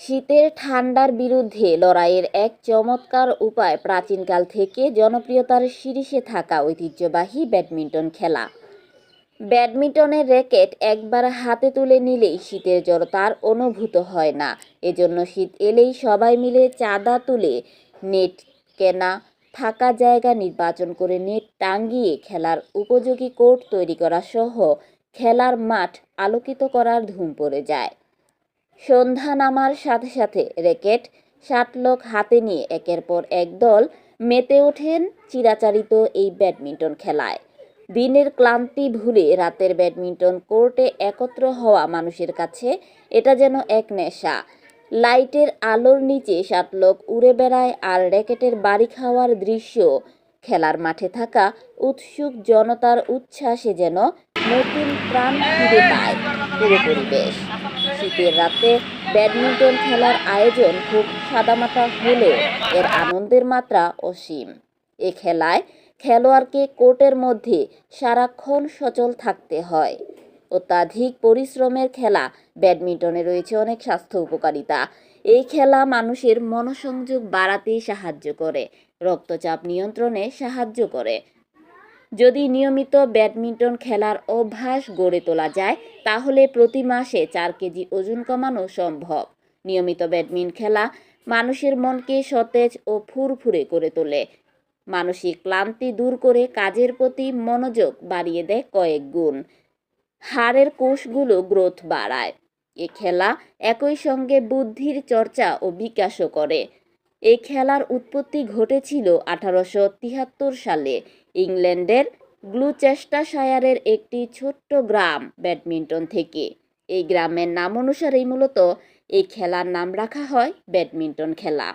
শীতের ঠান্ডার বিরুদ্ধে লড়াইয়ের এক চমৎকার উপায় প্রাচীনকাল থেকে জনপ্রিয়তার শীর্ষে থাকা ঐতিহ্যবাহী ব্যাডমিন্টন খেলা। ব্যাডমিন্টনের র্যাকেট একবার হাতে তুলে নিলেই শীতের জড়তা আর অনুভূত হয় না। এজন্য শীত এলেই সবাই মিলে চাঁদা তুলে নেট কেনা থাকা জায়গা নির্বাচন করে নেট টাঙ্গিয়ে খেলার উপযোগী কোর্ট তৈরি করা সহ খেলার মাঠ আলোকিত করার ধুম পড়ে যায়। সন্ধ্যা নামার সাথে সাথে র্যাকেট শাটলক হাতে নিয়ে একের পর এক দল মেতে ওঠেন চিরাচারিত এই ব্যাডমিন্টন খেলায়। দিনের ক্লান্তি ভুলে রাতের ব্যাডমিন্টন কোর্টে একত্র হওয়া মানুষের কাছে এটা যেন এক নেশা। লাইটের আলোর নিচে শাটলক উড়ে বেড়ায় আর র্যাকেটের বাড়ি খাওয়ার দৃশ্য। খেলার মাঠে থাকা উৎসুক জনতার উচ্ছ্বাসে যেন নতুন প্রাণ ফিরে পায় পুরো পরিবেশ। শীতের রাতে ব্যাডমিন্টন খেলার আয়োজন খুব সাদামাটা হলেও এর আনন্দের মাত্রা অসীম। এ খেলায় খেলোয়াড়কে কোর্টের মধ্যে সারাক্ষণ সচল থাকতে হয়। অত্যাধিক পরিশ্রমের খেলা ব্যাডমিন্টনে রয়েছে অনেক স্বাস্থ্য উপকারিতা। এই খেলা মানুষের মনোসংযোগ বাড়াতে সাহায্য করে, রক্তচাপ নিয়ন্ত্রণে সাহায্য করে যদি নিয়মিত ব্যাডমিন্টন খেলার অভ্যাস গড়ে তোলা যায়, তাহলে প্রতি মাসে চার কেজি ওজন কমানো সম্ভব। নিয়মিত ব্যাডমিন্টন খেলা মানুষের মনকে সতেজ ও ফুরফুরে করে তোলে। মানসিক ক্লান্তি দূর করে কাজের প্রতি মনোযোগ বাড়িয়ে দেয় কয়েক গুণ। হাড়ের কোষগুলো গ্রোথ বাড়ায়। এ খেলা একই সঙ্গে বুদ্ধির চর্চা ও বিকাশও করে। এই খেলার উৎপত্তি ঘটেছিল আঠারোশো তিয়াত্তর সালে। ইংল্যান্ডের গ্লুচেস্টাশায়ারের একটি ছোট্ট গ্রাম ব্যাডমিন্টন থেকে। এই গ্রামের নাম অনুসারেই মূলত এই খেলার নাম রাখা হয় ব্যাডমিন্টন খেলা।